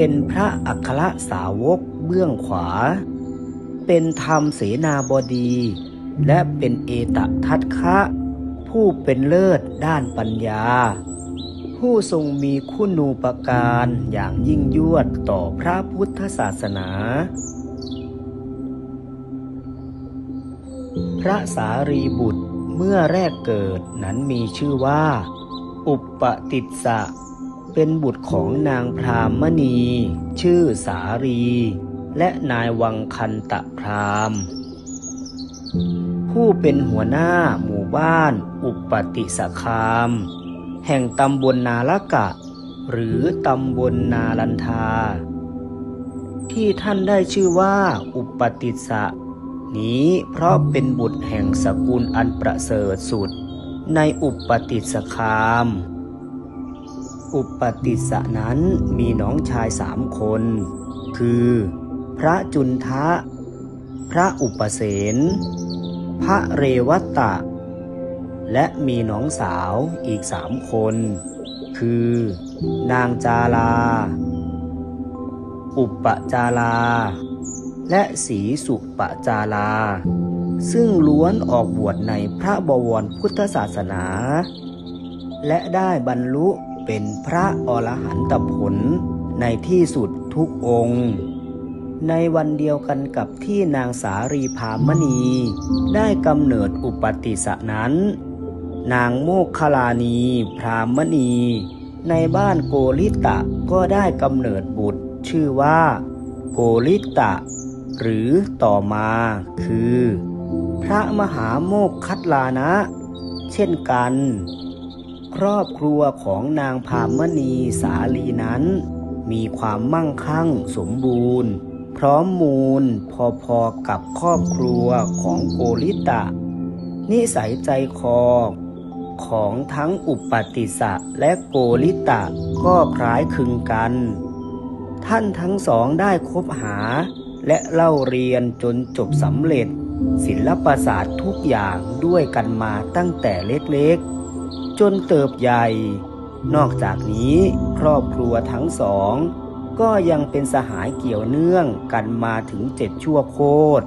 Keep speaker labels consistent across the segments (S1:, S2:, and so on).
S1: เป็นพระอัครสาวกเบื้องขวา เป็นธรรมเสนาบดี และเป็นเอตทัตคะ ผู้เป็นเลิศด้านปัญญา ผู้ทรงมีคุณูปการอย่างยิ่งยวดต่อพระพุทธศาสนา พระสารีบุตรเมื่อแรกเกิดนั้นมีชื่อว่า อุปปติสสะ เป็นบุตรของนางพรามณี ชื่อสารี และนายวังคันตะพรามผู้เป็นหัวหน้าหมู่บ้าน อุปติสคาม แห่งตำบลนาละกะ หรือตำบลนาลันทา ที่ท่านได้ชื่อว่าอุปติสะนี้เพราะเป็นบุตรแห่งสกุลอันประเสริฐสุด ในอุปปติสคาม อุปติสสะนั้นมีน้องชายสามคน คือ พระจุนทะ พระอุปเสนพระเรวัตตะ และมีน้องสาวอีกสามคน คือ นางจาลาอุปปจาลาและสีสุปจาลาซึ่งล้วนออกบวชในพระบวรพุทธศาสนา และได้บรรลุ เป็นพระอรหันตผลในที่สุดทุกองค์ ในวันเดียวกันกับที่นางสารีพามณี ได้กำเนิดอุปติสะนั้น นางโมคคลานี พรามณี ในบ้านโกริตะก็ได้กำเนิดบุตรชื่อว่า โกริตะ หรือต่อมาคือ พระมหาโมกคัตลานะ เช่นกัน ครอบครัวของนางพามณีสาลีนั้น มีความมั่งคั่งสมบูรณ์ พร้อมมูลพอๆกับครอบครัวของโกริตะ นิสัยใจคอของทั้งอุปติสะและโกริตะก็คล้ายคลึงกัน ท่านทั้งสองได้คบหาและเล่าเรียนจนจบสำเร็จ ศิลปศาสตร์ทุกอย่างด้วยกันมาตั้งแต่เล็กๆ จนเติบใหญ่ นอกจากนี้ครอบครัวทั้งสอง ก็ยังเป็นสหายเกี่ยวเนื่องกันมาถึงเจ็ดชั่วโคตร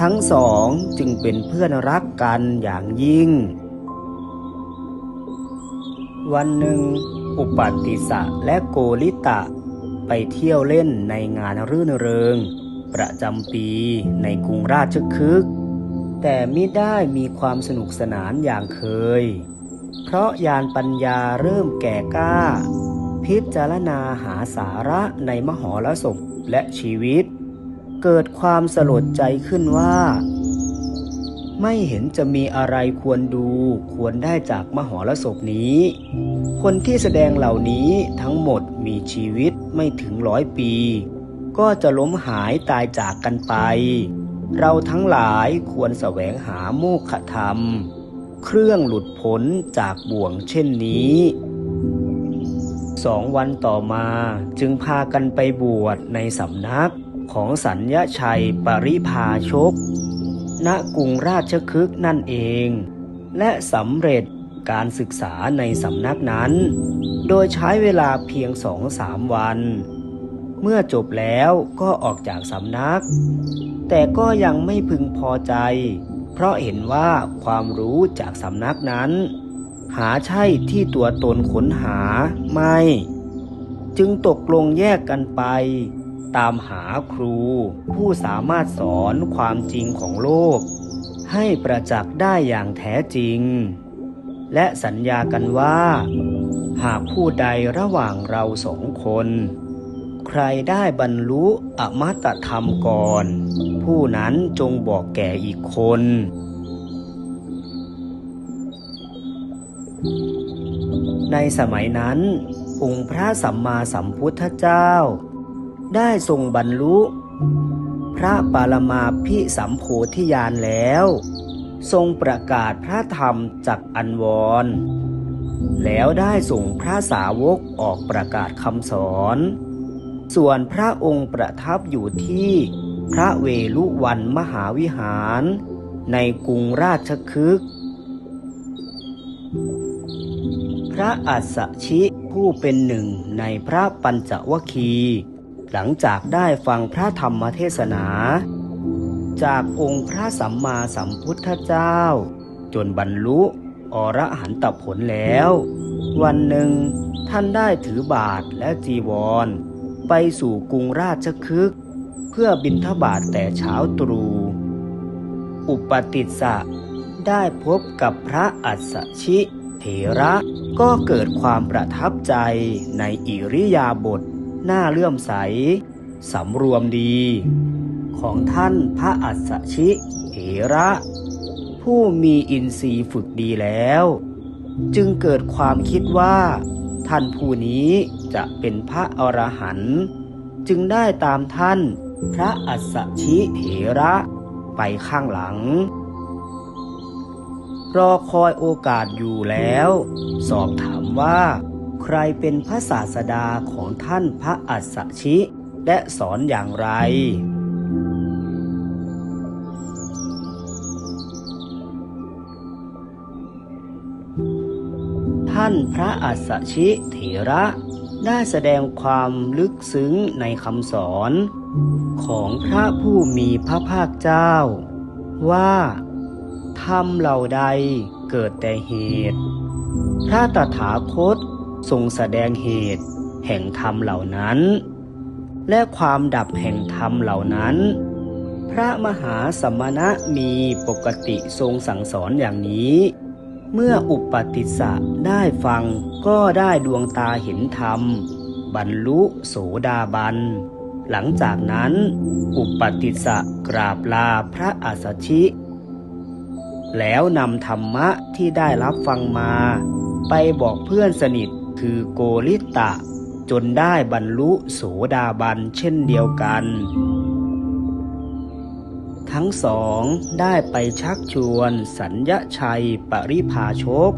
S1: ทั้งสองจึงเป็นเพื่อนรักกันอย่างยิ่ง วันหนึ่ง อุปติสะและโกริตะ ไปเที่ยวเล่นในงานรื่นเริง ประจำปีในกรุงราชคฤห์แต่ไมิได้มีความสนุกสนานอย่างเคย เพราะยานปัญญาเริ่มแก่กล้า พิจารณาหาสาระในมหรสพและชีวิต เกิดความสลดใจขึ้นว่า ไม่เห็นจะมีอะไรควรดูควรได้จากมหรสพนี้ คนที่แสดงเหล่านี้ทั้งหมดมีชีวิตไม่ถึงร้อยปี ก็จะล้มหายตายจากกันไป เราทั้งหลายควรแสวงหาโมฆะธรรม เครื่องหลุดพ้นจากบ่วงเช่นนี้สองวันต่อมาจึงพากันไปบวชในสำนักของสัญญาชัยปริพาชก ณกรุงราชคฤห์นั่นเอง และสำเร็จการศึกษาในสำนักนั้น โดยใช้เวลาเพียงสองสามวัน เมื่อจบแล้วก็ออกจากสำนัก แต่ก็ยังไม่พึงพอใจ เพราะเห็นว่าความรู้จากสำนักนั้น หาใช่ที่ตัวตนค้นหาไม่ จึงตกลงแยกกันไป ตามหาครู ผู้สามารถสอนความจริงของโลก ให้ประจักษ์ได้อย่างแท้จริง และสัญญากันว่า หากผู้ใดระหว่างเราสองคน ใครได้บรรลุอมตะธรรมก่อน ผู้นั้นจงบอกแก่อีกคน ในสมัยนั้น องค์พระสัมมาสัมพุทธเจ้า ได้ทรงบรรลุ พระปารมาพิสัมโพธิญาณแล้ว ทรงประกาศพระธรรมจากอันวรแล้วได้ส่งพระสาวกออกประกาศคำสอน ส่วนพระองค์ประทับอยู่ที่พระเวลุวันมหาวิหาร ในกรุงราชคฤห์พระอัสสชิผู้เป็นหนึ่งในพระปัญจวคี หลังจากได้ฟังพระธรรมเทศนา จากองค์พระสัมมาสัมพุทธเจ้า จนบรรลุอรหันตผลแล้ว วันหนึ่งท่านได้ถือบาทและจีวร ไปสู่กรุงราชคฤห์เพื่อบิณฑบาตแต่เช้าตรู่อุปติสสะได้พบกับพระอัสสชิเถระก็เกิดความประทับใจในอิริยาบถหน้าเลื่อมใส สำรวมดี ของท่านพระอัสสชิเถระ ผู้มีอินทรีย์ฝึกดีแล้ว จึงเกิดความคิดว่า ท่านผู้นี้ จะเป็นพระอรหันต์จึงได้ตามท่านพระอัสสชิเถระไปข้างหลัง รอคอยโอกาสอยู่แล้ว สอบถามว่า ใครเป็นพระศาสดาของท่านพระอัสสชิและสอนอย่างไร ท่านพระอัสสชิเถระ ได้แสดงความลึกซึ้งในคำสอนของพระผู้มีพระภาคเจ้า ว่าธรรมเหล่าใดเกิดแต่เหตุ พระตถาคตทรงแสดงเหตุ แห่งธรรมเหล่านั้น และความดับแห่งธรรมเหล่านั้น พระมหาสมณะมีปกติทรงสั่งสอนอย่างนี้ เมื่ออุปติสสะได้ฟังก็ได้ดวงตาเห็นธรรม บรรลุโสดาบัน หลังจากนั้น อุปติสสะกราบลาพระอัสสชิ แล้วนำธรรมะที่ได้รับฟังมา ไปบอกเพื่อนสนิทคือโกริตะ จนได้บรรลุโสดาบันเช่นเดียวกัน ทั้งสองได้ไปชักชวนสัญญชัยปริภาชก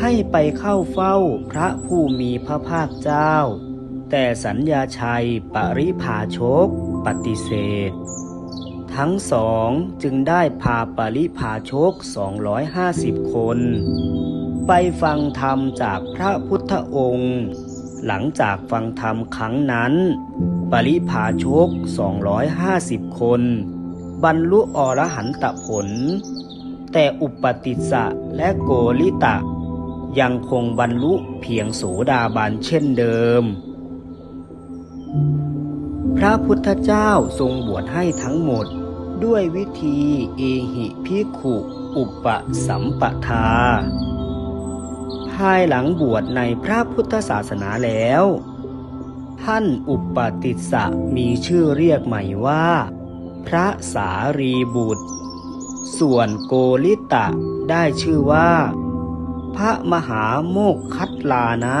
S1: ให้ไปเข้าเฝ้าพระผู้มีพระภาคเจ้า แต่สัญญาชัยปริภาชกปฏิเสธ ทั้งสองจึงได้พาปริภาชก 250 คน ไปฟังธรรมจากพระพุทธองค์ หลังจากฟังธรรมครั้งนั้นปริภาชก 250 คน บรรลุอรหันตผล แต่อุปติสสะและโกริตะ ยังคงบรรลุเพียงโสดาบันเช่นเดิม พระพุทธเจ้าทรงบวชให้ทั้งหมดด้วยวิธีเอหิพิขุอุปสัมปทา ภายหลังบวชในพระพุทธศาสนาแล้ว ท่านอุปติสสะมีชื่อเรียกใหม่ว่า พระสารีบุตร ส่วนโกริตะได้ชื่อว่า พระมหาโมกคัตลานะ